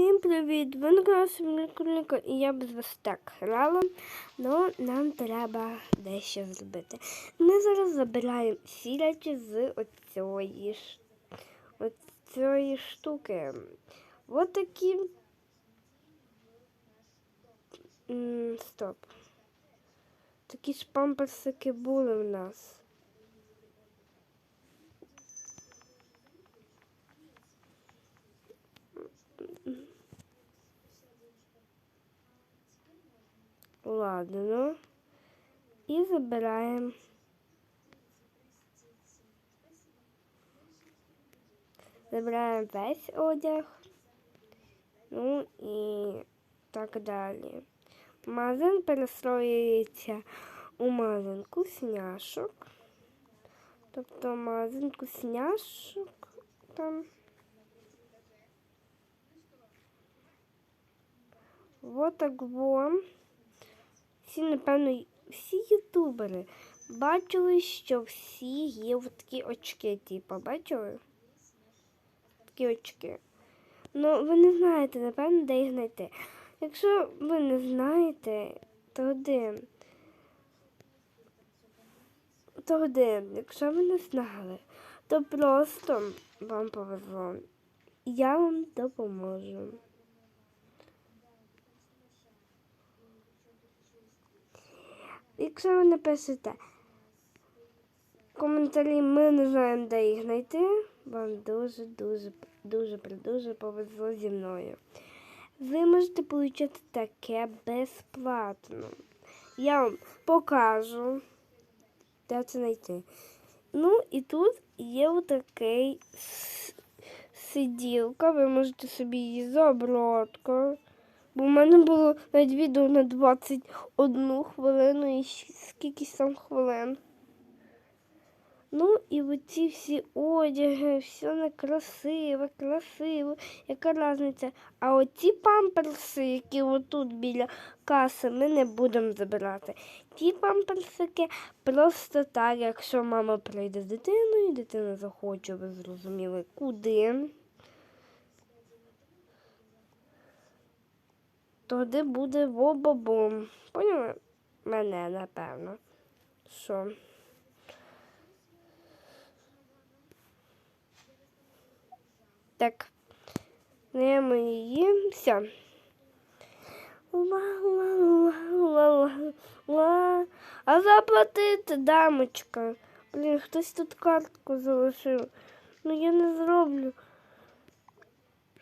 Всім привіт! Ви на каналі Мікроніка і я без вас так грала, але нам треба дещо зробити. Ми зараз забираємо всі речі з оцієї, оцієї штуки. От такі. Стоп. Такі ж памперсики були в нас. Ладно, ну. І забираємо. Забираємо весь одяг. Ну і так далі. Магазин перестроюється у магазин кусняшок. Тобто магазин кусняшок там. Вот так во. Всі, напевно, всі ютубери бачили, що всі є в такі очки, типу, бачили? Такі очки. Ну, ви не знаєте, напевно, де їх знайти. Якщо ви не знаєте, то один. То один. Якщо ви не знали, то просто вам повезло. Я вам допоможу. Якщо ви напишете коментарі, ми не знаємо, де їх знайти, вам дуже, дуже, дуже, повезло зі мною. Ви можете отримати таке безплатно. Я вам покажу, де це знайти. Ну і тут є отакий сиділка, ви можете собі її за оброткою. Бо в мене було навіть відео на 21 хвилину і скільки там хвилин. Ну і оці всі одяги, все некрасиве, красиво, яка різниця. А оці памперси, які отут біля каси, ми не будемо забирати. Ті памперсики просто так, якщо мама прийде з дитиною, дитина захоче, ви зрозуміли, куди. Тоді буде вобобом. Поняли? Мене, напевно. Що? Так. Даємо її. Все. Ла-ла-ла-ла-ла. А заплатити, дамочка. Блін, хтось тут картку залишив. Ну я не зроблю.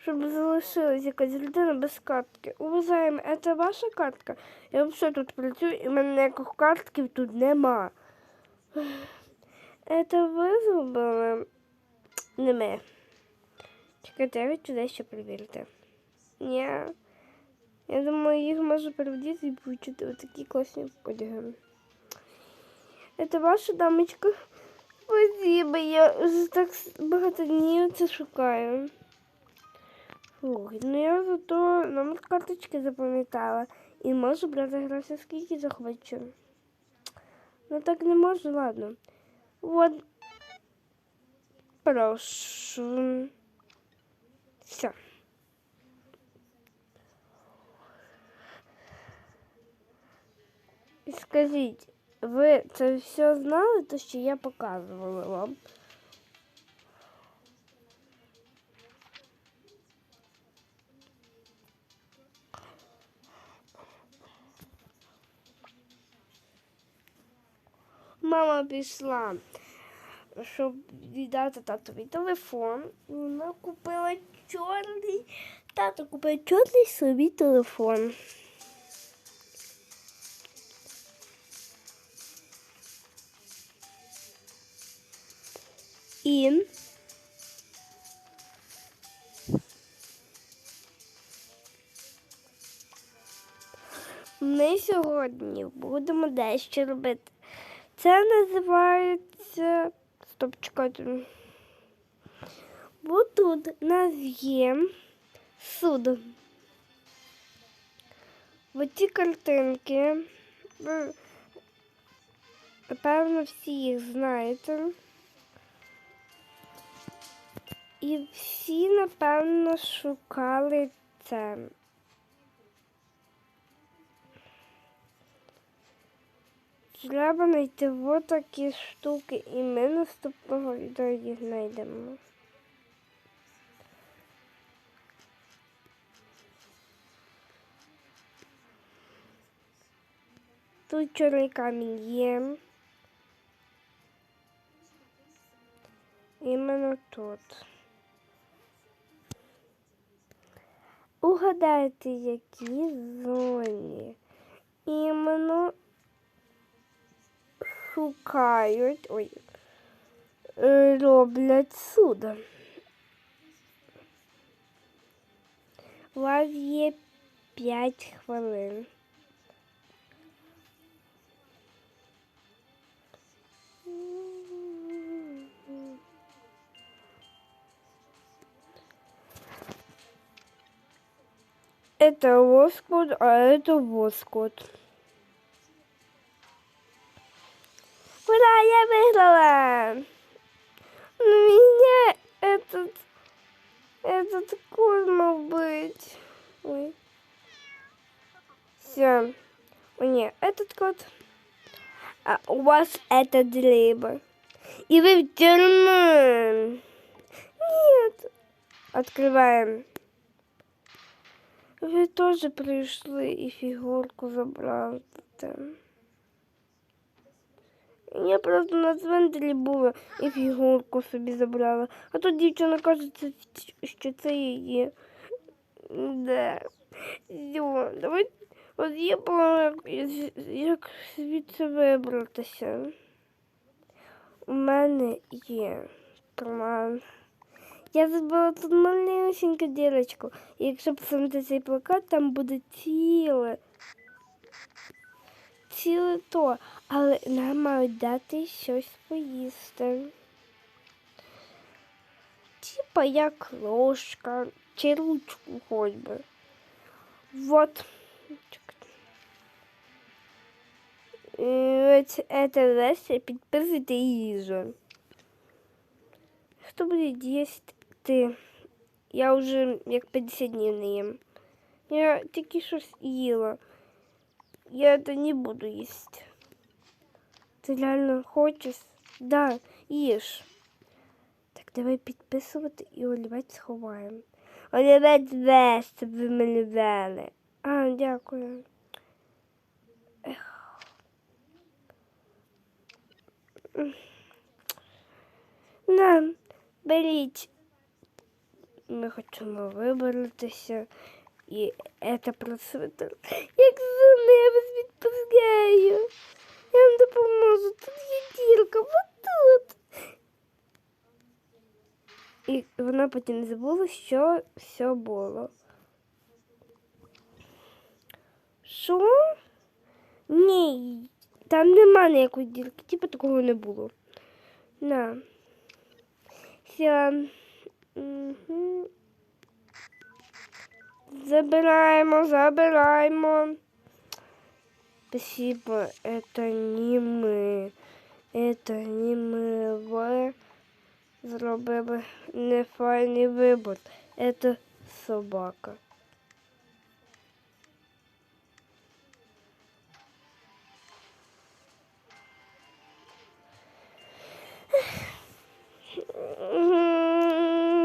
Щоб залишилась якась людина без картки. Уважаємо, це ваша картка? Я взагалі тут працюю і в мене ніяких картків тут нема. Це ви зробили? Не ми. Чекайте, я хочу дещо перевірити. Ні. Я думаю, їх можу перевдіти і получити отакі класні одяги. Це ваша дамочка? Спасибо, я вже так багато днів це шукаю. Фух, ну я зато номер карточки запам'ятала і можу брати гроші скільки захочу. Ну так не можу, ладно. Вот. Прошу. Все. Скажіть, ви це все знали, то що я показувала вам? Пішла, щоб віддати татові телефон. Вона купила чорний. Тато купив чорний собі телефон. І ми сьогодні будемо дещо робити. Це називається. Стоп, чекайте. Бо тут у нас є суд. Оці картинки. Ви, напевно, всі їх знаєте. І всі, напевно, шукали це. Треба знайти вот такі штуки, і ми наступного відео їх знайдемо. Тут чорний камінь є. Іменно тут. Угадайте, які зоні іменно шукають, ой, роблять суда. У вас є 5 хвилин. Это Воскот, а это Воскот. Ура, я выиграла! У меня этот, этот курно быть. Ой. Все. О, нет, этот кот. А у вас этот либо. И вы в тюрьму. Нет. Открываем. Ви теж прийшли і фігурку забрали. Я просто на цвинтарі була і фігурку собі забрала. А тут дівчина каже, що це її. Да. Все, давай. От є план, як- звідси вибратися. У мене є план. Я забула тут маленьку дірочку. Якщо посунути цей плакат, там буде ціле. Ціле то. Але нам мають дати щось поїсти. Типа як ложка чи ручку хоч би. Вот. Це Леся, підписуйте їжу. Хто буде їсти? Я вже як 50 днів не їм. Я тільки щось їла. Я це не буду їсти. Ти реально хочеш? Да, їж. Так, давай підписувати і олівець сховаємо. Олівець весь, щоб ви мене вели. А, дякую. Ех. На, беріть. Ми хочемо вибратися. І це процвітер. Як за небо відпускаю. Я вам допоможу. Тут є дірка, вот тут. І вона потім забула, що все було. Що? Ні, там нема ніякої дірки, типу такого не було. На. Все. Угу. Забираємо, забираємо. Спасибо, это не ми. Это не ми. Ви зробили нефайний вибор. Это собака.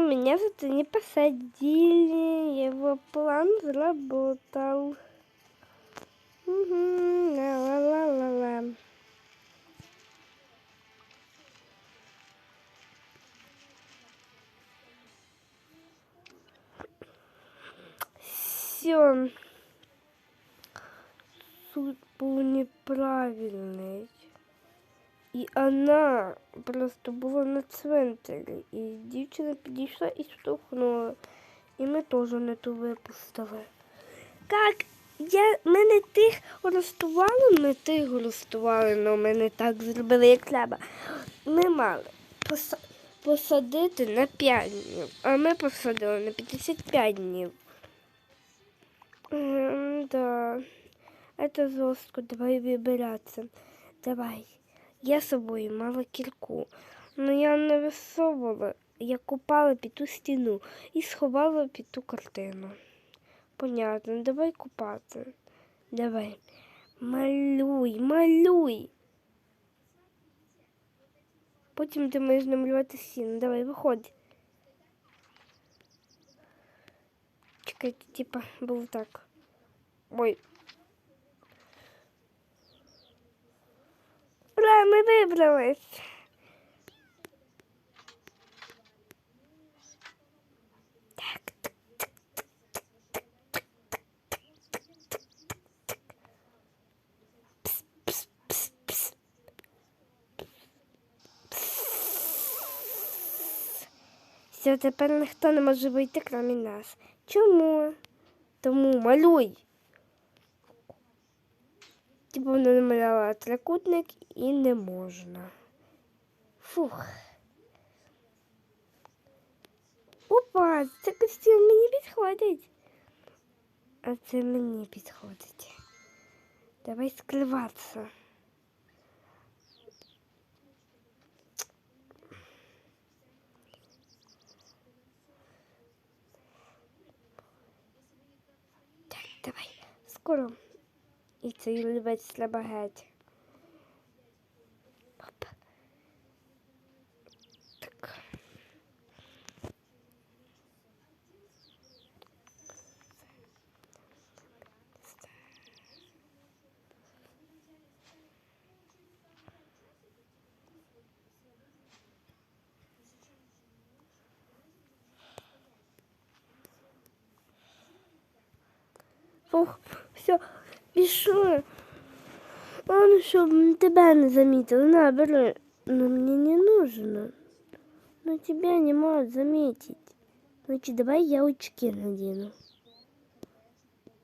Меня за это не посадили, его план заработал. Мгм, ла-ла-ла-ла-ла. Все. Суд был неправильный. І вона просто була на цвинтарі. І дівчина підійшла і штовхнула. І ми теж не ту випустили. Як? Я, ми не тих арестували, ми тих арестували, але ми не так зробили, як треба. Ми мали посадити на 5 днів, а ми посадили на 55 днів. Ем, да. Это жорстко, давай вибиратися. Давай. Я з собою мала кірку, але я не висовувала. Я купала під ту стіну і сховала під ту картину. Понятно, давай купати. Давай. Малюй, малюй. Потім ти маєш намалювати сіно. Давай, виходь. Чекайте, типа, був так. Ой. Ура, ми вибрались. Все, тепер ніхто не може вийти, крім нас. Чому? Тому малюй. Типу вона намаляла трикутник і не можна. Фух. Опа, це костюм мені підходить. А це мені підходить. Давай скриватися. Давай, скоро. І цей олівець треба геть. Фух, все, пішли. Он, щоб тебе не заметил. На. Но мне не нужно. Но тебя не могут заметить. Значит, давай я очки надену.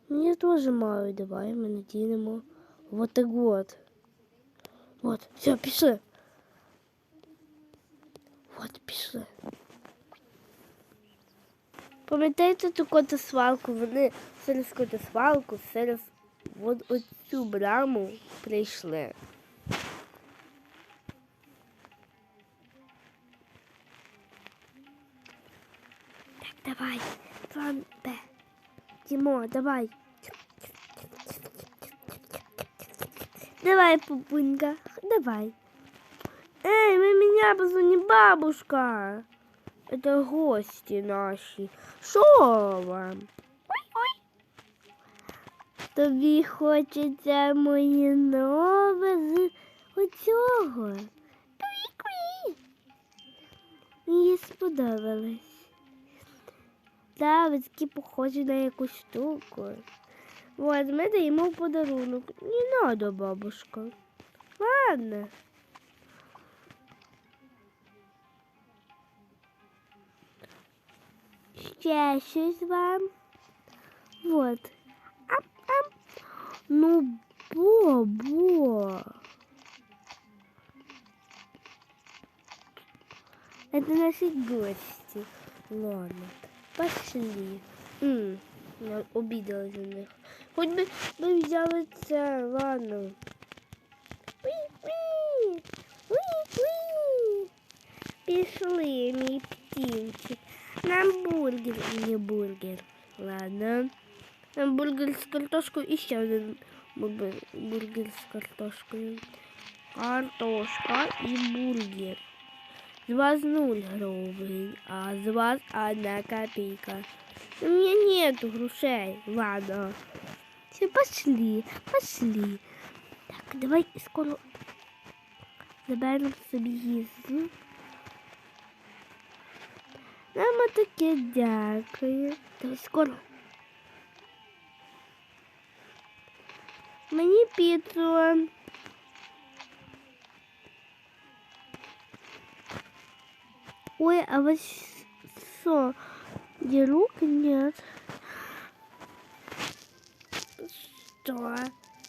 Мне тоже мало. Давай мы наденем вот так вот. Вот, все, пиши. Вот, пішли. Пам'ятаєте ту котосвалку? Вони через котосвалку, через от оцю браму прийшли. Так, давай, план Б. Тімо, давай. Давай, пупунька, давай. Эй, вы меня позвони, бабушка. Это гости наші. Що вам? Ой-ой. Тобі хочеться моє нове з оцього. Куї-куї. Мені сподобалось. Так, ви такі похожі на якусь штуку. Вот, ми даємо в подарунок. Не надо, бабушка. Ладно. Ще щось вам. Вот. Ап-ап. Ну, Бобо. Это наши гости. Ладно, пошли. М, я обидела за них. Хоть бы мы взяли це, ладно. Уи-уи. Уи-уи. Пішли, мій птінчик. Нам бургер, не бургер. Ладно. Нам бургер з картошкою і ще один бургер, бургер з картошкою. Картошка і бургер. З вас нуль гривень, а з вас одна копейка. У меня нету грушей. Ладно. Все, пошли, пошли. Так, давай скоро заберемо собі їзду. Мама таке дякую. Давай скоро. Мені піцу. Ой, а вас что, где рук нет? Что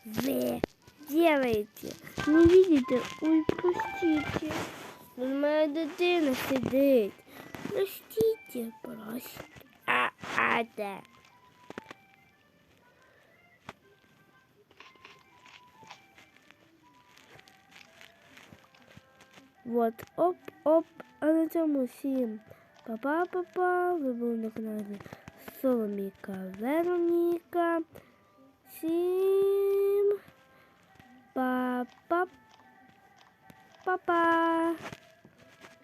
вы делаете? Не видите? Ой, простите. Тут моя дитина сидить. Простите, простите. А, а, да. Вот, оп, оп, а на цьому всім. Па-па-па-па, ви були на каналі Соломіка Вероніка. Всім па-па. Па-па.